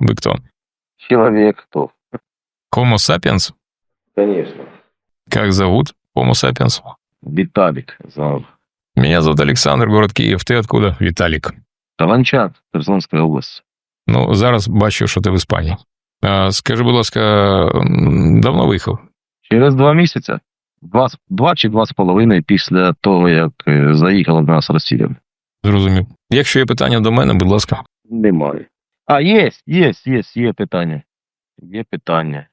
Вы кто? Человек кто? Homo sapiens? Конечно. Как зовут Homo sapiens? Виталик зовут. Меня зовут Александр, город Київ. Ти откуда? Віталік. Таланчат, Херсонська область. Ну, зараз бачу, що ти в Іспанії. А, скажи, будь ласка, давно виїхав? Через два місяці, два, два чи два з половиною після того, як е, заїхала до нас Росія. Зрозумів. Якщо є питання до мене, будь ласка. Немає. А, є, є, є, є питання. Є питання.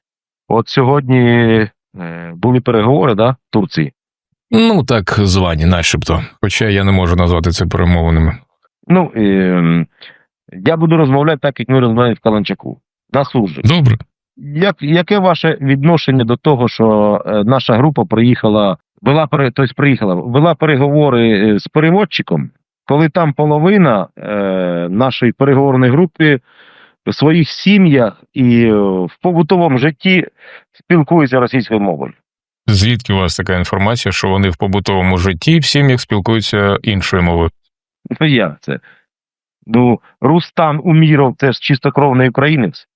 От сьогодні е, були переговори, да, в Турції. Ну, так звані, начебто. Хоча я не можу назвати це перемовинами. Ну, е, я буду розмовляти так, як ми розмовляємо в Каланчаку. На службі. Добре. Як, яке ваше відношення до того, що е, наша група приїхала, вела, пере- тобто приїхала, вела переговори е, з переводчиком, коли там половина е, нашої переговорної групи в своїх сім'ях і в побутовому житті спілкується російською мовою? Звідки у вас така інформація, що вони в побутовому житті в сім'ях спілкуються іншою мовою? Ну як це? Ну, Рустам Уміров це ж чистокровний українець.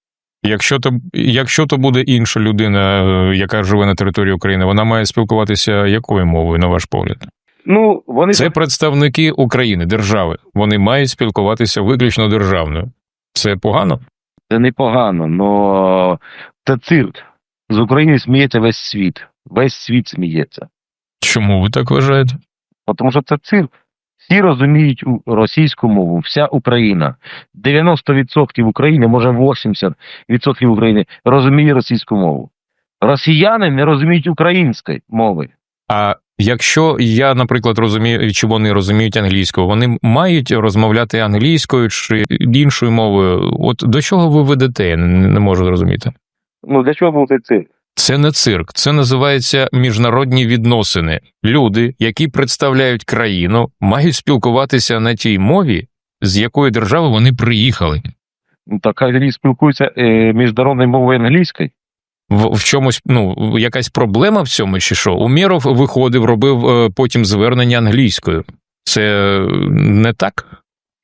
Якщо то, якщо то буде інша людина, е, яка живе на території України, вона має спілкуватися якою мовою, на ваш погляд? Ну, вони Це представники України, держави. Вони мають спілкуватися виключно державною. Це погано? Це непогано, але це цирк. З України сміється весь світ. Весь світ сміється. Чому ви так вважаєте? Тому що це цирк. Всі розуміють російську мову, вся Україна. 90% України, може 80% України розуміє російську мову. Росіяни не розуміють української мови. А якщо я, наприклад, розумію, чи вони розуміють англійську, вони мають розмовляти англійською чи іншою мовою. От до чого ви ведете? Я не не можу зрозуміти. Ну для чого був цей цирк? Це не цирк, це називається міжнародні відносини. Люди, які представляють країну, мають спілкуватися на тій мові, з якої держави вони приїхали. Ну так хай спілкуються е, міжнародною мовою англійською. В, в чомусь, ну, якась проблема в цьому чи що? Умєров виходив, робив е, потім звернення англійською. Це не так?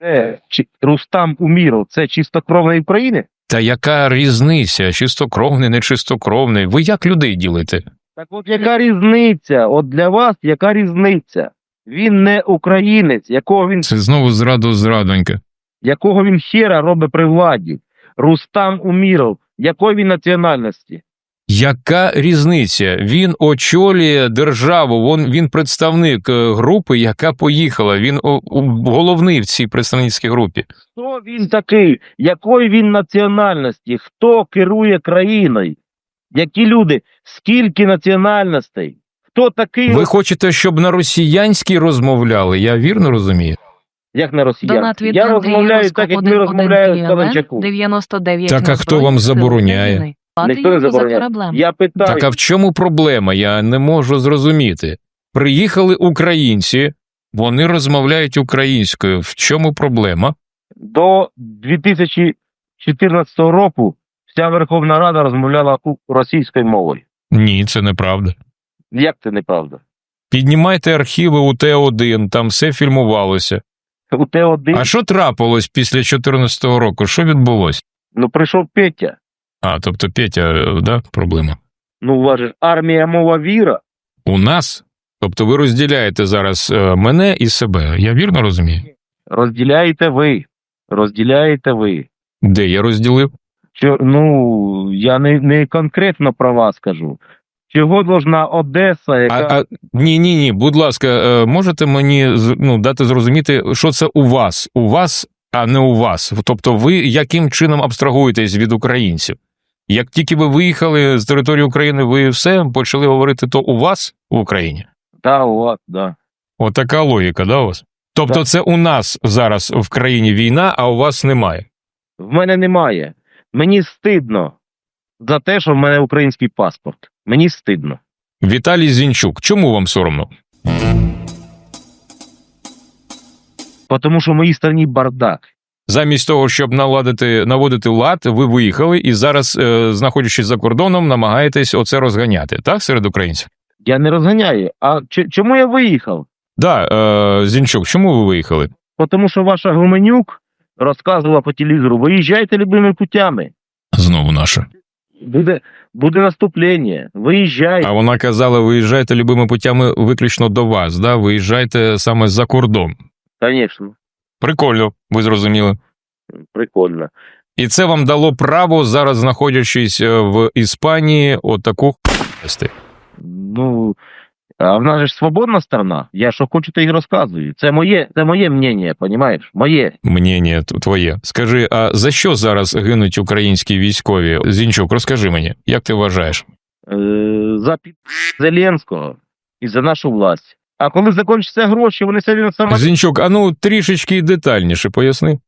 Це чи Рустам Уміров, це чистокровний України? Та яка різниця? Чистокровний, нечистокровний? Ви як людей ділите? Так от яка різниця? От для вас яка різниця? Він не українець, якого він Це знову зраду зрадонька. якого він хера робить при владі. Рустам Уміров, якої він національності? Яка різниця? Він очолює державу. Він, він представник е, групи, яка поїхала. Він о, о, головний в цій представницькій групі. Хто він такий? Якої він національності? Хто керує країною? Які люди? Скільки національностей? Хто такий? Ви хочете, щоб на росіянській розмовляли? Я вірно розумію? Як на росіян? Я розмовляю так, як ми розмовляємо з 1 99 Так, а хто вам забороняє? Ніхто не забороняє. Я питаю, Так а в чому проблема? Я не можу зрозуміти. Приїхали українці, вони розмовляють українською. В чому проблема? до 2014 року вся Верховна Рада розмовляла російською мовою. Ні, це неправда. Як це неправда? Піднімайте архіви у Т1, там все фільмувалося. У Т1 А що трапилось після 2014 року? Що відбулося? ну прийшов Петя. А, тобто Петя, е, да, проблема. Ну, у вас же армія мова віра. У нас? Тобто ви розділяєте зараз е, мене і себе. Я вірно розумію? Розділяєте ви. Розділяєте ви. Де я розділив? Що, ну, я не, не конкретно про вас кажу. Чого должна Одеса, яка. А, а, ні, ні, ні. Будь ласка, е, можете мені ну, дати зрозуміти, що це у вас? У вас, а не у вас. Тобто, ви яким чином абстрагуєтесь від українців? Як тільки ви виїхали з території України, ви все почали говорити то у вас в Україні? Да, у вас, да. Отака логіка, да, у вас? Тобто, Так. це у нас зараз в країні війна, а у вас немає. В мене немає. Мені стидно за те, що в мене український паспорт. Мені стидно. Віталій Зінчук, чому вам соромно? Тому що в моїй країні бардак. Замість того, щоб наладити наводити лад, ви виїхали і зараз, е, знаходячись за кордоном, намагаєтесь оце розганяти, так, серед українців? Я не розганяю. А чому я виїхав? Да, е, Зінчук, чому ви виїхали? Тому що ваша Гуменюк розказувала по телевізору, виїжджайте любими путями. Знову наша. Буде, буде наступлення. Виїжджайте. А вона казала: виїжджайте любими путями виключно до вас, да? виїжджайте саме за кордон. Звісно, Прикольно, ви зрозуміли. прикольно. І це вам дало право зараз, знаходячись е, в Іспанії, отаку вести. Ну, а в нас же ж свободна страна. Я що хочу, то і розказую. Це моє, це моє мнення, розумієш? Моє. Мнення твоє. Скажи, а за що зараз гинуть українські військові? Зінчук, розкажи мені, як ти вважаєш? Е, за під Зеленського і за нашу власть. А коли закінчаться гроші, вони все саме. Зінчук, а ну трішечки детальніше поясни.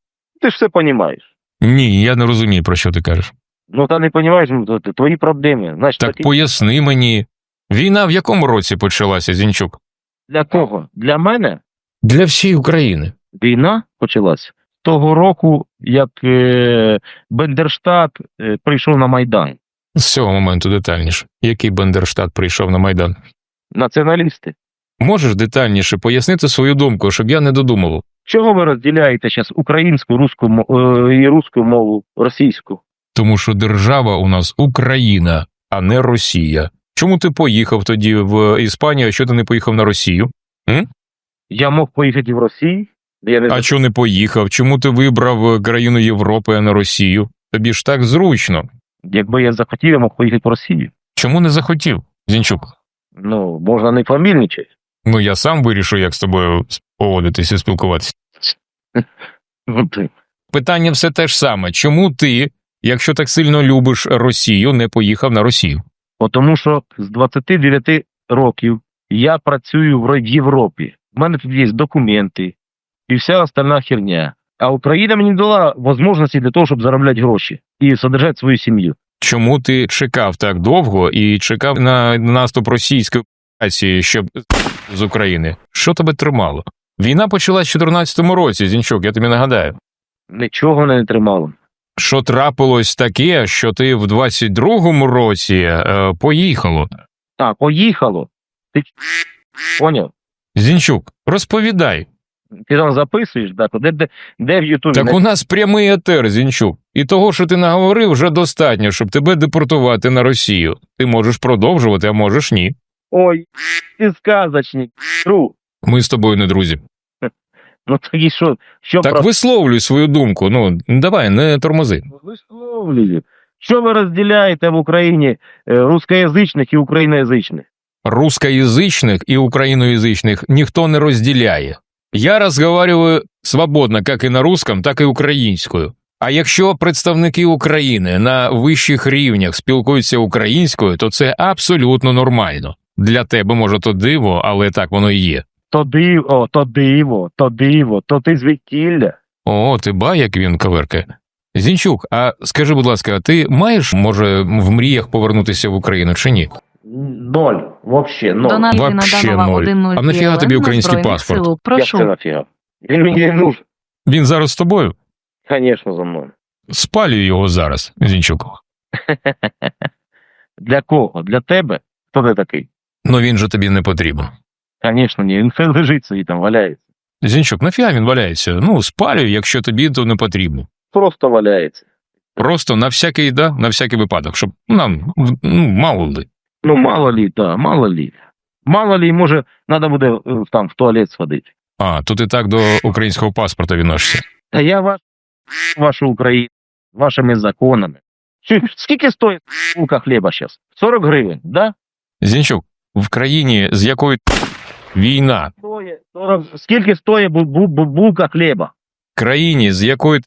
Ти ж все розумієш. Ні, я не розумію, про що ти кажеш. Ну та не розумієш, ну, твої проблеми. Значить, Так такі- поясни мені. Війна в якому році почалася, Зінчук? для кого? Для мене Для всієї України. війна почалась того року, як е, Бендерштат е, прийшов на Майдан. З цього моменту детальніше. Який Бандерштат прийшов на Майдан? Націоналісти. Можеш детальніше пояснити свою думку, щоб я не додумував? Чого ви розділяєте зараз українську, руську е, і руську мову, російську? Тому що держава у нас Україна, а не Росія. Чому ти поїхав тоді в Іспанію, а що ти не поїхав на Росію? Я мог поїхати в Росію. Я не А чому не поїхав? Чому ти вибрав е, країну Європи, а не Росію? Тобі ж так зручно. Якби я захотів, я мог поїхати в Росію. Чому не захотів, Зінчук? Ну, можна не фамільничати. Ну я сам вирішу, як з тобою поводитися і спілкуватися. Ну. Питання все те ж саме. Чому ти, якщо так сильно любиш Росію, не поїхав на Росію? Бо Тому що з 29 років я працюю в Європі. У мене тут є документи і вся остальна херня. А Україна мені дала можливості для того, щоб заробляти гроші і содержати свою сім'ю. Чому ти чекав так довго і чекав на наступ російської щоб з України? Що тебе тримало? Війна почалась в 2014 році, Зінчук, я тобі нагадаю. Нічого не тримало. Що трапилось таке, що ти в 22-му році е, поїхало? А, поїхало. Ти поняв? Зінчук, розповідай. Ти там записуєш, да, де, де, де в Ютубі? Так у нас прямий етер, Зінчук. І того, що ти наговорив, вже достатньо, щоб тебе депортувати на Росію. Ти можеш продовжувати, а можеш ні. Ой, ти сказочник, тру. Ми з тобою не друзі. Ну тоді що, що Так про... висловлюй свою думку. Ну давай, не тормози. висловлюю? Що ви розділяєте в Україні е, рускоязичних і україноязичних? Русскоязичных и украиноязычных никто не розділяє. Я розговорюю свободно як і на русском, так і українською. А якщо представники України на вищих рівнях спілкуються українською, то це абсолютно нормально. Для тебе може то диво, але так воно і є. То диво, то диво, то диво, то ти звідтілля. О, ти ба, як він коверкає. Зінчук, а скажи, будь ласка, а ти маєш, може, в мріях повернутися в Україну чи ні? Ноль, вообще ноль. Донат Вообще Данова ноль. 1.0 А нафіга тобі український Збройних паспорт? Сил. Як Прошу. це нафіга? Він мені не нужен. Він зараз з тобою? Звісно, за мною. Спалюй його зараз, Зінчук. Для кого? Для тебе? Хто ти такий? Ну він же тобі не потрібен. Звісно, ні, він хай лежить собі там, валяється. Зінчук, нафіга він валяється? Ну, спалюй, якщо тобі то не потрібно. Просто валяється. Просто на всякий, да, на всякий випадок, щоб нам, ну, мало ли. Ну, мало лі, да, мало лі. Мало лі, може, треба буде е, там в туалет сходити. А, то ти так до українського паспорта відносишся. Та я ваш, вашу Україну, вашими законами. Скільки стоїть булка хліба зараз? 40 гривень, да? Зінчук, в країні, з якою війна, Скільки стоїть бу- бу- бу- булка хліба? країні, з якою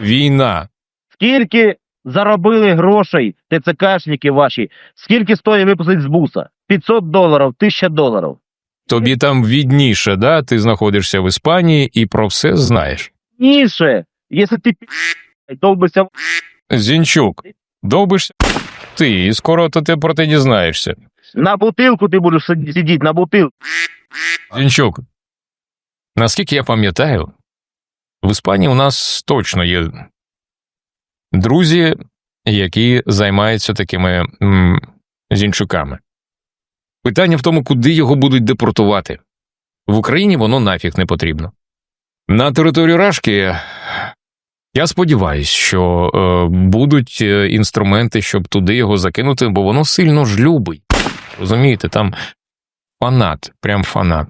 війна, Скільки заробили грошей ТЦКшники ваші? Скільки стоїть випустити з буса? 500 доларів, 1000 доларів. тобі там відніше, да, ти знаходишся в Іспанії і про все знаєш. Ніше, якщо ти пі***й, довбися в Зінчук, довбишся ти, і скоро то ти про те дізнаєшся. На бутилку ти будеш сидіти, на бутилку. Зінчук, наскільки я пам'ятаю, в Іспанії у нас точно є друзі, які займаються такими м, зінчуками. Питання в тому, куди його будуть депортувати. В Україні воно нафіг не потрібно. На територію Рашки Я сподіваюся, що е, будуть е, інструменти, щоб туди його закинути, бо воно сильно ж любить. Розумієте, там фанат, прям фанат.